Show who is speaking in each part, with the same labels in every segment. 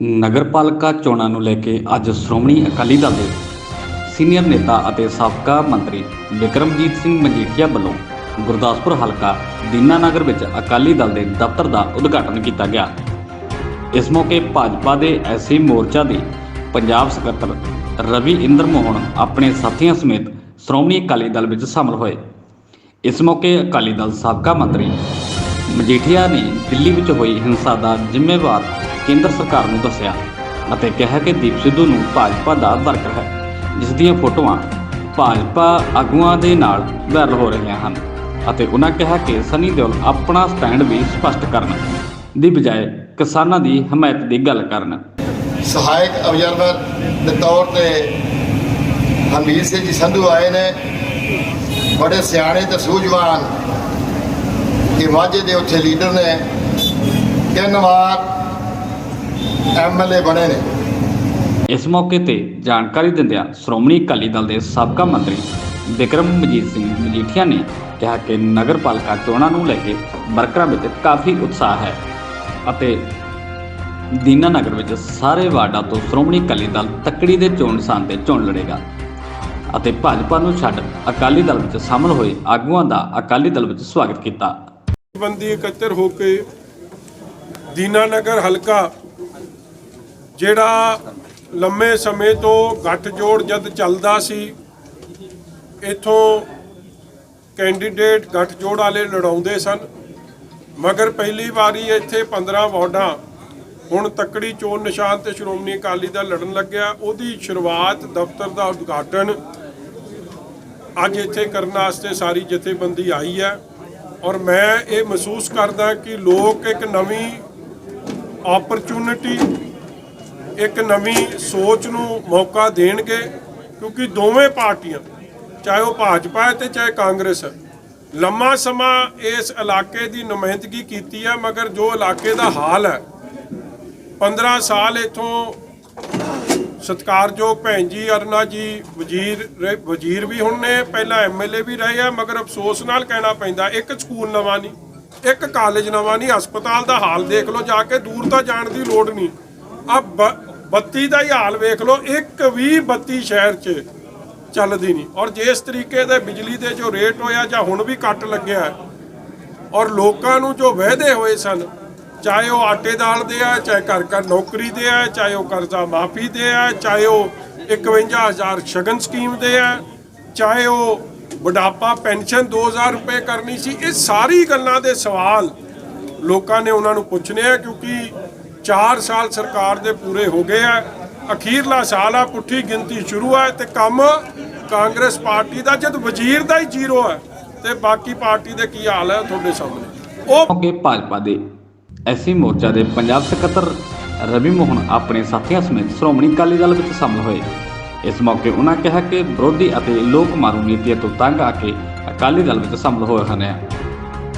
Speaker 1: ਨਗਰਪਾਲਿਕਾ ਚੋਣਾਂ ਨੂੰ ਲੈ ਕੇ ਅੱਜ ਸ਼੍ਰੋਮਣੀ ਅਕਾਲੀ ਦਲ ਦੇ ਸੀਨੀਅਰ ਨੇਤਾ ਅਤੇ ਸਾਬਕਾ ਮੰਤਰੀ ਵਿਕਰਮਜੀਤ ਸਿੰਘ ਮਜੀਠੀਆ ਵੱਲੋਂ ਗੁਰਦਾਸਪੁਰ ਹਲਕਾ ਦੀਨਾਨਗਰ ਵਿੱਚ ਅਕਾਲੀ ਦਲ ਦੇ ਦਫ਼ਤਰ ਦਾ ਉਦਘਾਟਨ ਕੀਤਾ ਗਿਆ। ਇਸ ਮੌਕੇ ਭਾਜਪਾ ਦੇ ਐਸੀ ਮੋਰਚਾ ਦੇ ਪੰਜਾਬ ਸਕੱਤਰ ਰਵੀ ਇੰਦਰ ਮੋਹਨ ਆਪਣੇ ਸਾਥੀਆਂ ਸਮੇਤ ਸ਼੍ਰੋਮਣੀ ਅਕਾਲੀ ਦਲ ਵਿੱਚ ਸ਼ਾਮਲ ਹੋਏ। ਇਸ ਮੌਕੇ ਅਕਾਲੀ ਦਲ ਸਾਬਕਾ ਮੰਤਰੀ ਮਜੀਠੀਆ ਨੇ ਦਿੱਲੀ ਵਿੱਚ ਹੋਈ ਹਿੰਸਾ ਦਾ ਜ਼ਿੰਮੇਵਾਰ ਕੇਂਦਰ ਸਰਕਾਰ ਨੂੰ ਦੱਸਿਆ ਅਤੇ ਕਿਹਾ ਕਿ ਦੀਪ ਸਿੱਧੂ ਨੂੰ ਭਾਜਪਾ ਦਾ ਵਰਕਰ ਹੈ, ਜਿਸ ਦੀਆਂ ਫੋਟੋਆਂ ਭਾਜਪਾ ਆਗੂਆਂ ਦੇ ਨਾਲ ਵਾਇਰਲ ਹੋ ਰਹੀਆਂ ਹਨ ਅਤੇ ਉਹਨਾਂ ਕਿਹਾ ਕਿ ਸਨੀ ਦਿਓਲ ਆਪਣਾ ਸਟੈਂਡ ਵੀ ਸਪਸ਼ਟ ਕਰਨ, ਦੀ ਬਜਾਏ ਕਿਸਾਨਾਂ ਦੀ ਹਮਾਇਤ ਦੀ ਗੱਲ ਕਰਨ।
Speaker 2: ਸਹਾਇਕ ਅਬਜ਼ਰਵਰ ਦੇ ਤੌਰ ਤੇ ਹਮੀਰ ਸਿੰਘ ਜੀ ਸੰਧੂ ਆਏ ਨੇ। ਬੜੇ ਸਿਆਣੇ ਤੇ ਸੂਝਵਾਨ ਇਹ ਵਾਜੇ ਦੇ ਉੱਥੇ ਲੀਡਰ ਨੇ। ਤਿੰਨ ਵਾਰ ਐਮਐਲਏ ਬਣੇ ਨੇ।
Speaker 1: ਇਸ ਮੌਕੇ ਤੇ ਜਾਣਕਾਰੀ ਦਿੰਦਿਆਂ ਸ਼੍ਰੋਮਣੀ ਅਕਾਲੀ ਦਲ ਦੇ ਸਾਬਕਾ ਮੰਤਰੀ ਵਿਕਰਮਜੀਤ ਸਿੰਘ ਮਜੀਠੀਆ ਨੇ ਕਿਹਾ ਕਿ ਨਗਰਪਾਲਿਕਾ ਚੋਣਾਂ ਨੂੰ ਲੈ ਕੇ ਵਰਕਰਾਂ ਵਿੱਚ ਕਾਫੀ ਉਤਸ਼ਾਹ ਹੈ ਅਤੇ ਦੀਨਾਨਗਰ ਵਿੱਚ ਸਾਰੇ ਵਾਰਡਾਂ ਤੋਂ ਸ਼੍ਰੋਮਣੀ ਅਕਾਲੀ ਦਲ ਤੱਕੜੀ ਦੇ ਚੋਣ ਨਿਸ਼ਾਨ ਤੇ ਚੋਣ ਲੜੇਗਾ ਅਤੇ ਭਾਜਪਾ ਨੂੰ ਛੱਡ ਅਕਾਲੀ ਦਲ ਵਿੱਚ ਸ਼ਾਮਲ ਹੋਏ ਆਗੂਆਂ ਦਾ ਅਕਾਲੀ ਦਲ ਵਿੱਚ ਸਵਾਗਤ ਕੀਤਾ।
Speaker 3: ਬੰਦੀ ਇਕੱਤਰ ਹੋ ਕੇ ਦੀਨਾਨਗਰ ਹਲਕਾ ਜਿਹੜਾ ਲੰਮੇ ਸਮੇਂ ਤੋਂ ਗੱਠਜੋੜ ਜਦ ਚੱਲਦਾ ਸੀ, ਇਥੋਂ ਕੈਂਡੀਡੇਟ ਗੱਠਜੋੜ ਵਾਲੇ ਲੜਾਉਂਦੇ ਸਨ। ਮਗਰ ਪਹਿਲੀ ਵਾਰੀ ਇੱਥੇ 15 ਵਾਰਡਾਂ, ਹੁਣ ਤੱਕੜੀ ਚੋਣ ਨਿਸ਼ਾਨ ਤੇ ਸ਼੍ਰੋਮਣੀ ਅਕਾਲੀ ਦਲ ਲੜਨ ਲੱਗਿਆ। ਉਹਦੀ ਸ਼ੁਰੂਆਤ ਦਫ਼ਤਰ ਦਾ ਉਦਘਾਟਨ ਅੱਜ ਇੱਥੇ ਕਰਨ ਵਾਸਤੇ ਸਾਰੀ ਜਥੇਬੰਦੀ ਆਈ ਹੈ। ਔਰ ਮੈਂ ਇਹ ਮਹਿਸੂਸ ਕਰਦਾ ਕਿ ਲੋਕ ਇੱਕ ਨਵੀਂ ਓਪਰਚੁਨਿਟੀ ਇੱਕ ਨਵੀਂ ਸੋਚ ਨੂੰ ਮੌਕਾ ਦੇਣਗੇ, ਕਿਉਂਕਿ ਦੋਵੇਂ ਪਾਰਟੀਆਂ, ਚਾਹੇ ਉਹ ਭਾਜਪਾ ਹੈ ਤੇ ਚਾਹੇ ਕਾਂਗਰਸ ਹੈ, ਲੰਮਾ ਸਮਾਂ ਇਸ ਇਲਾਕੇ ਦੀ ਨੁਮਾਇੰਦਗੀ ਕੀਤੀ ਹੈ, ਮਗਰ ਜੋ ਇਲਾਕੇ ਦਾ ਹਾਲ ਹੈ 15 ਸਾਲ ਇਥੋਂ ਸਤਿਕਾਰਯੋਗ ਭੈਣ ਜੀ ਅਰਨਾ ਜੀ, ਵਜ਼ੀਰ ਰਹੇ- ਵਜ਼ੀਰ ਵੀ ਹੁਣ ਨੇ, ਪਹਿਲਾਂ ਐਮਐਲਏ ਵੀ ਰਹੇ ਆ, ਮਗਰ ਅਫਸੋਸ ਨਾਲ ਕਹਿਣਾ ਪੈਂਦਾ, ਇੱਕ ਸਕੂਲ ਨਵਾਂ ਨਹੀਂ, ਇੱਕ ਕਾਲਜ ਨਵਾਂ ਨਹੀਂ, ਹਸਪਤਾਲ ਦਾ ਹਾਲ ਦੇਖ ਲਓ, ਜਾ ਕੇ ਦੂਰ ਤਾਂ ਜਾਣ ਦੀ ਲੋੜ ਨਹੀਂ। ਆ ਬੱਤੀ ਦਾ ਹੀ ਹਾਲ ਵੇਖ ਲਓ, ਇੱਕ ਵੀ ਬੱਤੀ ਸ਼ਹਿਰ 'ਚ ਚੱਲਦੀ ਨਹੀਂ। ਔਰ ਜਿਸ ਤਰੀਕੇ ਦੇ ਬਿਜਲੀ ਦੇ ਜੋ ਰੇਟ ਹੋਇਆ ਜਾਂ ਹੁਣ ਵੀ ਕੱਟ ਲੱਗਿਆ ਔਰ ਲੋਕਾਂ ਨੂੰ ਜੋ ਵਾਅਦੇ ਹੋਏ ਸਨ, ਚਾਹੇ ਉਹ ਆਟੇ ਦਾਲ ਦੇ ਆ, ਚਾਹੇ ਘਰ ਘਰ ਨੌਕਰੀ ਦੇ ਆ, ਚਾਹੇ ਉਹ ਕਰਜ਼ਾ ਮਾਫੀ ਦੇ ਆ, ਚਾਹੇ ਉਹ 51000 ਸ਼ਗਨ ਸਕੀਮ ਦੇ ਆ, ਚਾਹੇ ਉਹ ਬੁਢਾਪਾ ਪੈਨਸ਼ਨ 2000 ਰੁਪਏ ਕਰਨੀ ਸੀ, ਇਹ ਸਾਰੀ ਗੱਲਾਂ ਦੇ ਸਵਾਲ ਲੋਕਾਂ ਨੇ ਉਹਨਾਂ ਨੂੰ ਪੁੱਛਣੇ ਆ, ਕਿਉਂਕਿ 4 ਸਾਲ ਸਰਕਾਰ ਦੇ ਪੂਰੇ ਹੋ ਗਏ ਆ। ਅਖੀਰਲਾ ਸਾਲ ਆ, ਪੁੱਠੀ ਗਿਣਤੀ ਸ਼ੁਰੂ ਹੈ ਤੇ ਕੰਮ ਕਾਂਗਰਸ ਪਾਰਟੀ ਦਾ ਜਦ ਵਜ਼ੀਰ ਦਾ ਹੀ ਜ਼ੀਰੋ ਹੈ ਤੇ ਬਾਕੀ ਪਾਰਟੀ ਦੇ ਕੀ ਹਾਲ ਹੈ ਤੁਹਾਡੇ ਸਾਹਮਣੇ? ਉਹ
Speaker 1: ਮੌਕੇ ਭਾਜਪਾ ਦੇ ਐਸੀ ਮੋਰਚਾ ਦੇ ਪੰਜਾਬ ਸਕੱਤਰ ਰਵੀ ਮੋਹਨ ਆਪਣੇ ਸਾਥੀਆਂ ਸਮੇਤ ਸ਼੍ਰੋਮਣੀ ਅਕਾਲੀ ਦਲ ਵਿੱਚ ਸ਼ਾਮਲ ਹੋਏ। ਇਸ ਮੌਕੇ ਉਹਨਾਂ ਕਿਹਾ ਕਿ ਵਿਰੋਧੀ ਅਤੇ ਲੋਕ ਮਾਰੂ ਨੀਤੀਆਂ ਤੋਂ ਤੰਗ ਆ ਕੇ ਅਕਾਲੀ ਦਲ ਵਿੱਚ ਸ਼ਾਮਲ ਹੋਏ ਹਨ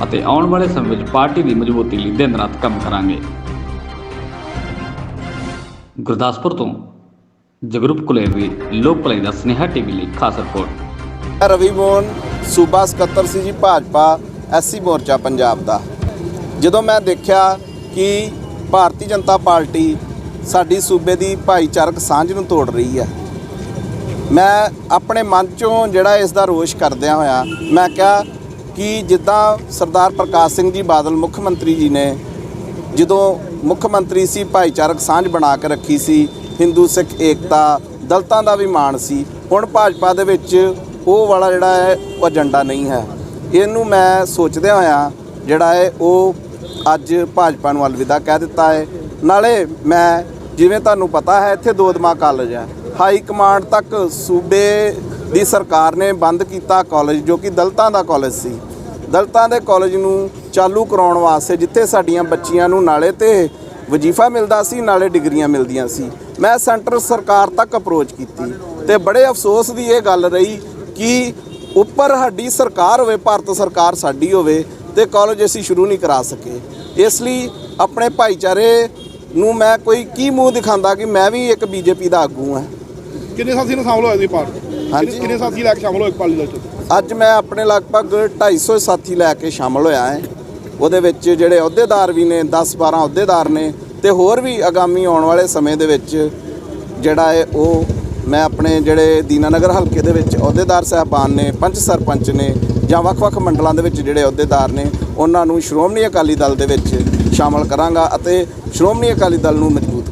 Speaker 1: ਅਤੇ ਆਉਣ ਵਾਲੇ ਸਮੇਂ ਵਿੱਚ ਪਾਰਟੀ ਦੀ ਮਜ਼ਬੂਤੀ ਲਈ ਦਿਨ ਰਾਤ ਕੰਮ ਕਰਾਂਗੇ। ਗੁਰਦਾਸਪੁਰ ਤੋਂ ਜਗਰੂਪ ਕੁਲੇਵੀ ਲੋਕ ਭਲਾਈ ਦਾ ਸਨੇਹਾ ਟੀਵੀ ਲਈ ਖਾਸ ਰਿਪੋਰਟ।
Speaker 4: ਰਵੀ ਮੋਹਨ, ਸੂਬਾ ਸਕੱਤਰ ਸੀ ਜੀ ਭਾਜਪਾ ਐਸਸੀ ਮੋਰਚਾ ਪੰਜਾਬ ਦਾ। ਜਦੋਂ ਮੈਂ ਦੇਖਿਆ ਕਿ ਭਾਰਤੀ ਜਨਤਾ ਪਾਰਟੀ ਸਾਡੀ ਸੂਬੇ ਦੀ ਭਾਈਚਾਰਕ ਸਾਂਝ ਨੂੰ ਤੋੜ ਰਹੀ ਹੈ, ਮੈਂ ਆਪਣੇ ਮਨ ਚੋਂ ਜਿਹੜਾ ਇਸ ਦਾ ਰੋਸ਼ ਕਰਦਿਆਂ ਹੋਇਆ ਮੈਂ ਕਿਹਾ ਕਿ ਜਿੱਦਾਂ ਸਰਦਾਰ ਪ੍ਰਕਾਸ਼ ਸਿੰਘ ਜੀ ਬਾਦਲ ਮੁੱਖ ਮੰਤਰੀ ਜੀ ਨੇ ਜਦੋਂ ਮੁੱਖ ਮੰਤਰੀ ਸੀ, ਭਾਈਚਾਰਕ ਸਾਂਝ ਬਣਾ ਕੇ ਰੱਖੀ ਸੀ, ਹਿੰਦੂ, ਸਿੱਖ, ਏਕਤਾ, ਦਲਤਾਂ ਦਾ ਵੀ ਮਾਣ ਸੀ। ਹੁਣ ਭਾਜਪਾ ਦੇ ਵਿੱਚ ਉਹ ਵਾਲਾ ਜਿਹੜਾ ਹੈ, ਉਹ ਏਜੰਡਾ ਨਹੀਂ ਹੈ। ਇਹਨੂੰ ਮੈਂ ਸੋਚਦਿਆਂ ਹੋਇਆ ਜਿਹੜਾ ਹੈ, ਉਹ ਅੱਜ ਭਾਜਪਾ ਨੂੰ ਅਲਵਿਦਾ ਕਹਿ ਦਿੱਤਾ ਹੈ। ਨਾਲੇ ਮੈਂ ਜਿਵੇਂ ਤੁਹਾਨੂੰ ਪਤਾ ਹੈ, ਇੱਥੇ ਦੋ ਦਮਾ ਕਾਲਜ ਹੈ। ਹਾਈ ਕਮਾਂਡ ਤੱਕ ਸੂਬੇ ਦੀ ਸਰਕਾਰ ਨੇ ਬੰਦ ਕੀਤਾ ਕਾਲਜ, ਜੋ ਕਿ ਦਲਤਾਂ ਦਾ ਕਾਲਜ ਸੀ। ਦਲਤਾਂ ਦੇ ਕਾਲਜ ਨੂੰ ਚਾਲੂ ਕਰਾਉਣ ਵਾਸਤੇ ਜਿੱਥੇ ਸਾਡੀਆਂ ਬੱਚੀਆਂ ਨੂੰ ਨਾਲੇ ਤੇ ਵਜ਼ੀਫਾ ਮਿਲਦਾ ਸੀ ਨਾਲੇ ਡਿਗਰੀਆਂ ਮਿਲਦੀਆਂ ਸੀ। ਮੈਂ ਸੈਂਟਰ ਸਰਕਾਰ ਤੱਕ ਅਪਰੋਚ ਕੀਤੀ ਤੇ ਬੜੇ ਅਫਸੋਸ ਦੀ ਇਹ ਗੱਲ ਰਹੀ ਕਿ ਉੱਪਰ ਸਾਡੀ ਸਰਕਾਰ ਹੋਵੇ ਭਾਰਤ ਸਰਕਾਰ ਸਾਡੀ ਹੋਵੇ ਤੇ ਕਾਲਜ ਅਸੀਂ ਸ਼ੁਰੂ ਨਹੀਂ ਕਰਾ ਸਕੇ। ਇਸ ਲਈ ਆਪਣੇ ਭਾਈਚਾਰੇ ਨੂੰ ਮੈਂ ਕੋਈ ਕੀ ਮੂੰਹ ਦਿਖਾਉਂਦਾ ਕਿ ਮੈਂ ਵੀ ਇੱਕ ਬੀਜੇਪੀ ਦਾ ਆਗੂ ਹਾਂ।
Speaker 5: ਕਿੰਨੇ ਸਾਥੀ ਨੂੰ ਸ਼ਾਮਲ ਹੋਏ ਸੀ ਪਾਰਟੀ?
Speaker 4: ਹਾਂਜੀ।
Speaker 5: ਕਿੰਨੇ- ਸਾਥੀ ਲੈ ਕੇ ਸ਼ਾਮਲ ਹੋਏ ਅਕਾਲੀ ਦਲ ਚ
Speaker 4: ਅੱਜ ਮੈਂ ਆਪਣੇ ਲਗਭਗ 250 ਸਾਥੀ ਲੈ ਕੇ ਸ਼ਾਮਲ ਹੋਇਆ ਹਾਂ। ਉਹਦੇ ਵਿੱਚ ਜਿਹੜੇ ਅਹੁਦੇਦਾਰ ਵੀ ਨੇ 10 12 ਅਹੁਦੇਦਾਰ ਨੇ ਤੇ ਹੋਰ ਵੀ ਆਗਾਮੀ ਆਉਣ ਵਾਲੇ ਸਮੇਂ ਦੇ ਵਿੱਚ ਜਿਹੜਾ ਹੈ ਉਹ ਮੈਂ ਆਪਣੇ ਜਿਹੜੇ ਦੀਨਾਨਗਰ ਹਲਕੇ ਦੇ ਵਿੱਚ ਅਹੁਦੇਦਾਰ ਸਾਹਿਬਾਨ ਨੇ ਪੰਚ ਸਰਪੰਚ ਨੇ ਜਾਂ ਵੱਖ-ਵੱਖ ਮੰਡਲਾਂ ਦੇ ਵਿੱਚ ਜਿਹੜੇ ਅਹੁਦੇਦਾਰ ਨੇ, ਉਹਨਾਂ ਨੂੰ ਸ਼੍ਰੋਮਣੀ ਅਕਾਲੀ ਦਲ ਦੇ ਵਿੱਚ ਸ਼ਾਮਲ ਕਰਾਂਗਾ ਅਤੇ ਸ਼੍ਰੋਮਣੀ ਅਕਾਲੀ ਦਲ ਨੂੰ ਮਜ਼ਬੂਤ